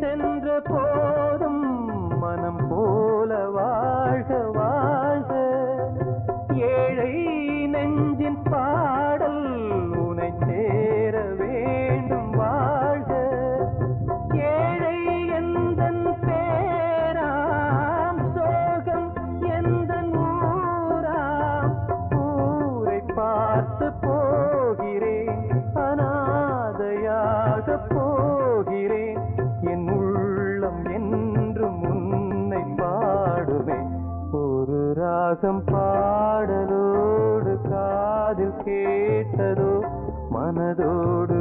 சென்ற போதும் மனம் போல வாழ்க வாழ் ಕೇಟರು ಮನದೋಡು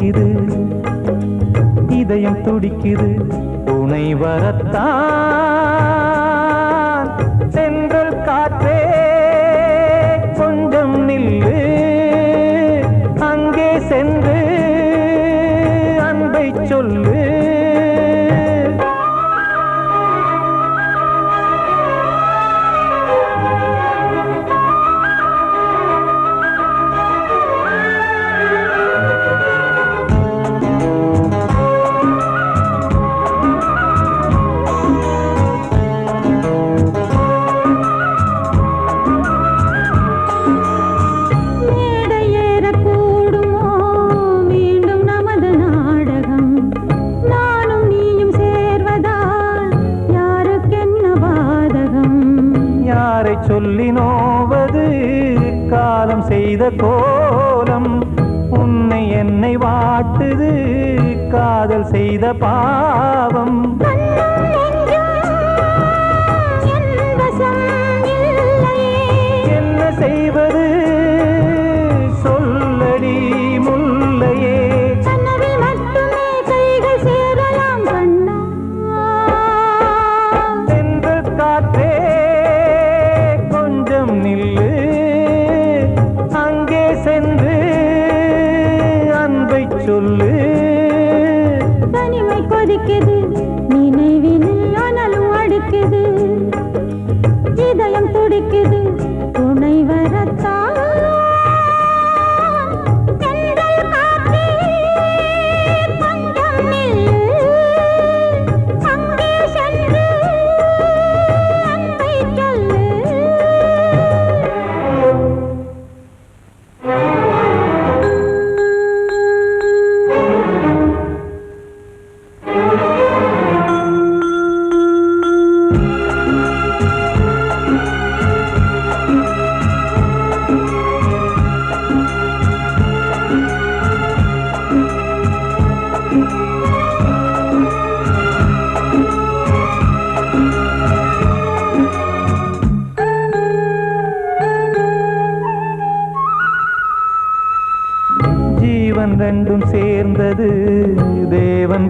துடிக்குது இதயம் துடிக்குது. துணை வரத்தான்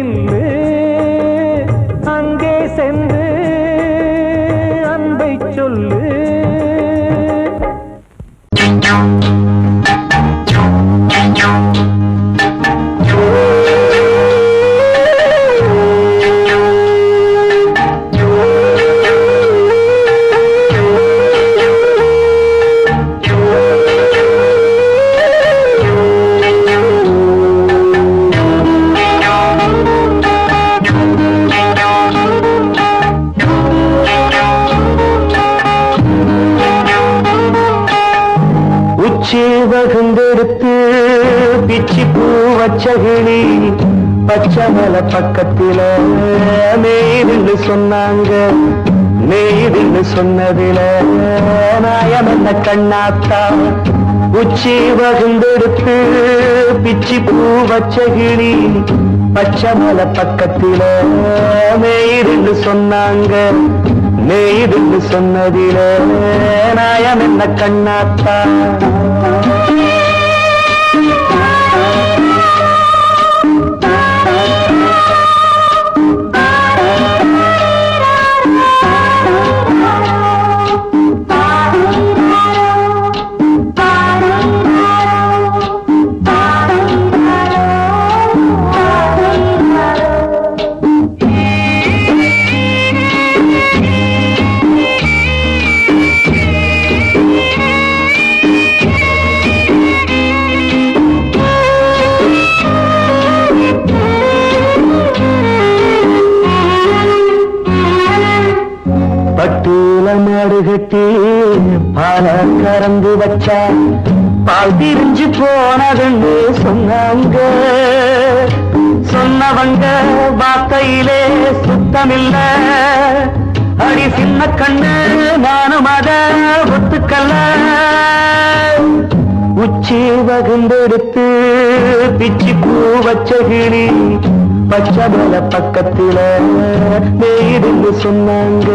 நில்லு அங்கே சென்று மலை பக்கத்தில. நெய்துன்னு சொன்னாங்க. நெய்துன்னு சொன்னதில. நாயம் என்ன கண்ணாத்தா? உச்சி வகுந்தெடுத்து பிச்சி பூ வச்ச கிளி. பச்சை மலை பக்கத்தில. நெய்துன்னு சொன்னாங்க. நெய்துன்னு சொன்னதில. நாயம் என்ன கண்ணாத்தா? சுத்தமில்ல அடி சின்ன கண்ணு நானும் அத ஒத்துக்கல்ல உச்சி வகுந்தெடுத்து பிச்சி பூ வச்ச கிளி பச்சை மலை பக்கத்தில நெய்துன்னு சொன்னாங்க.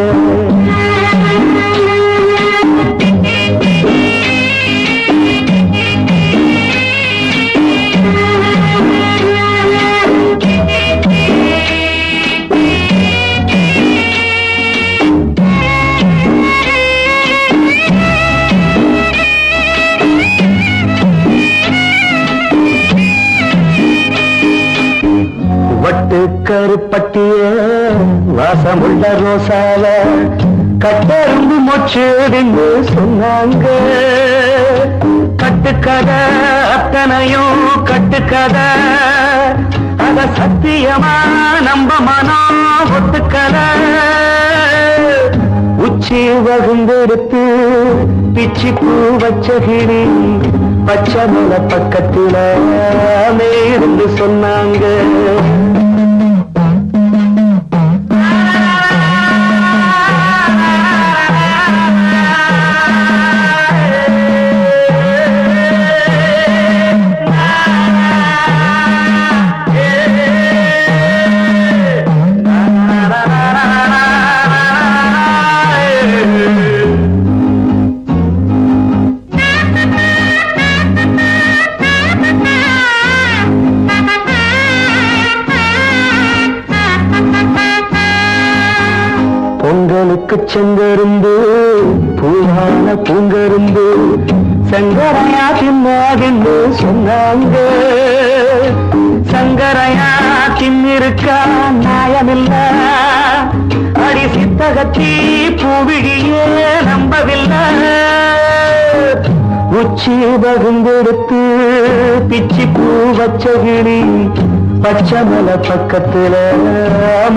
வட்டு கருப்பட்டிய வாசமுள்ள ரோசால கட்டெரும்பு மொச்சுடுன்னு சொன்னாங்க. கட்டுக்கதை அத்தனையும் கட்டுக்கதை அத சத்தியமா நம்ப மனம் ஒத்துக்கல உச்சி வகுந்தெடுத்து பிச்சி பூ வச்ச கிளி பச்சை மலை பக்கத்தில் மேலிருந்து சொன்னாங்க. சங்கரையா தின்னாகின்னு சொன்னாங்க சங்கரையா தின்னிருக்கா நியாயமில்ல. அடி சித்தகத்தி பூவிழியே நம்பவில்லை. உச்சி பகுந்தெடுத்து பிச்சி பூ வச்ச கிளி பச்சை பக்கத்துல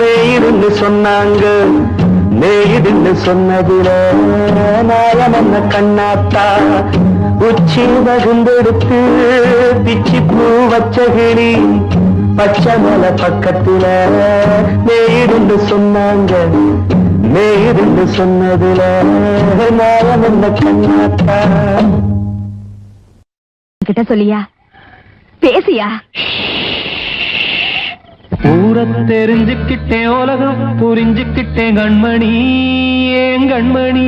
மேயிருந்து சொன்னாங்க. மேயிருந்து சொன்னதில நாயம் என்ன கண்ணாத்தா உச்சி பகுந்தெடுத்து பிச்சி பூ வச்ச கிளி பச்சை மலை பக்கத்துல மேயிருந்து சொன்னாங்க மேயிருந்து சொன்னதுல நாயம் என்ன கண்ணாத்தா? கிட்ட சொல்லியா? பேசியா? ஊர தெரிஞ்சுக்கிட்டேன் உலகம் புரிஞ்சுக்கிட்டேன் கண்மணி ஏன் கண்மணி?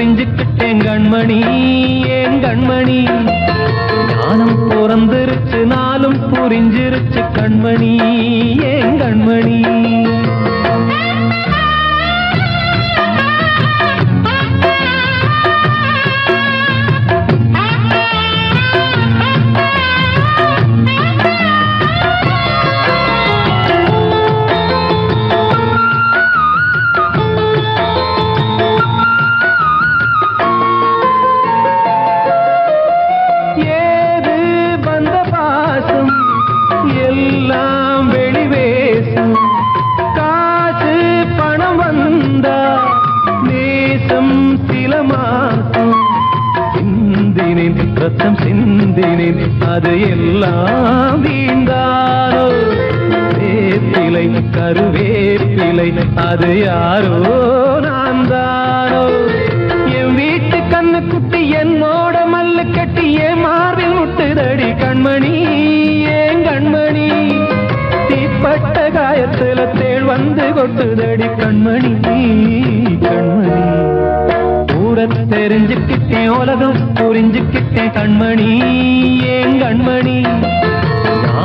புரிஞ்சுக்கிட்டேன் கண்மணி ஏன் கண்மணி? ஞானம் பிறந்திருச்சு நாளும் புரிஞ்சிருச்சு கண்மணி ஏன் கண்மணி? கருவேப்பிலை. அது யாரோ நான் தானோ? என் வீட்டு கண்ணு குட்டி என் மோட மல்லு கட்டி என் மார்பில் முட்டுதடி கண்மணி ஏன் கண்மணி? தீப்பட்ட காயத்துல தேள் வந்து கொட்டுதடி கண்மணி கண்மணி. ஊர தெரிஞ்சுக்கிட்டேன் உலகம் புரிஞ்சுக்கிட்டேன் கண்மணி ஏன் கண்மணி?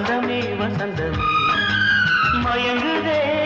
வசந்தமே வசந்தமே. மயங்குதே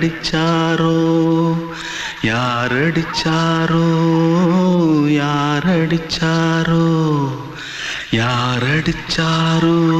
யாரடிச்சாரோ? யாரடிச்சாரோ? யாரடிச்சாரோ? யாரடிச்சாரோ?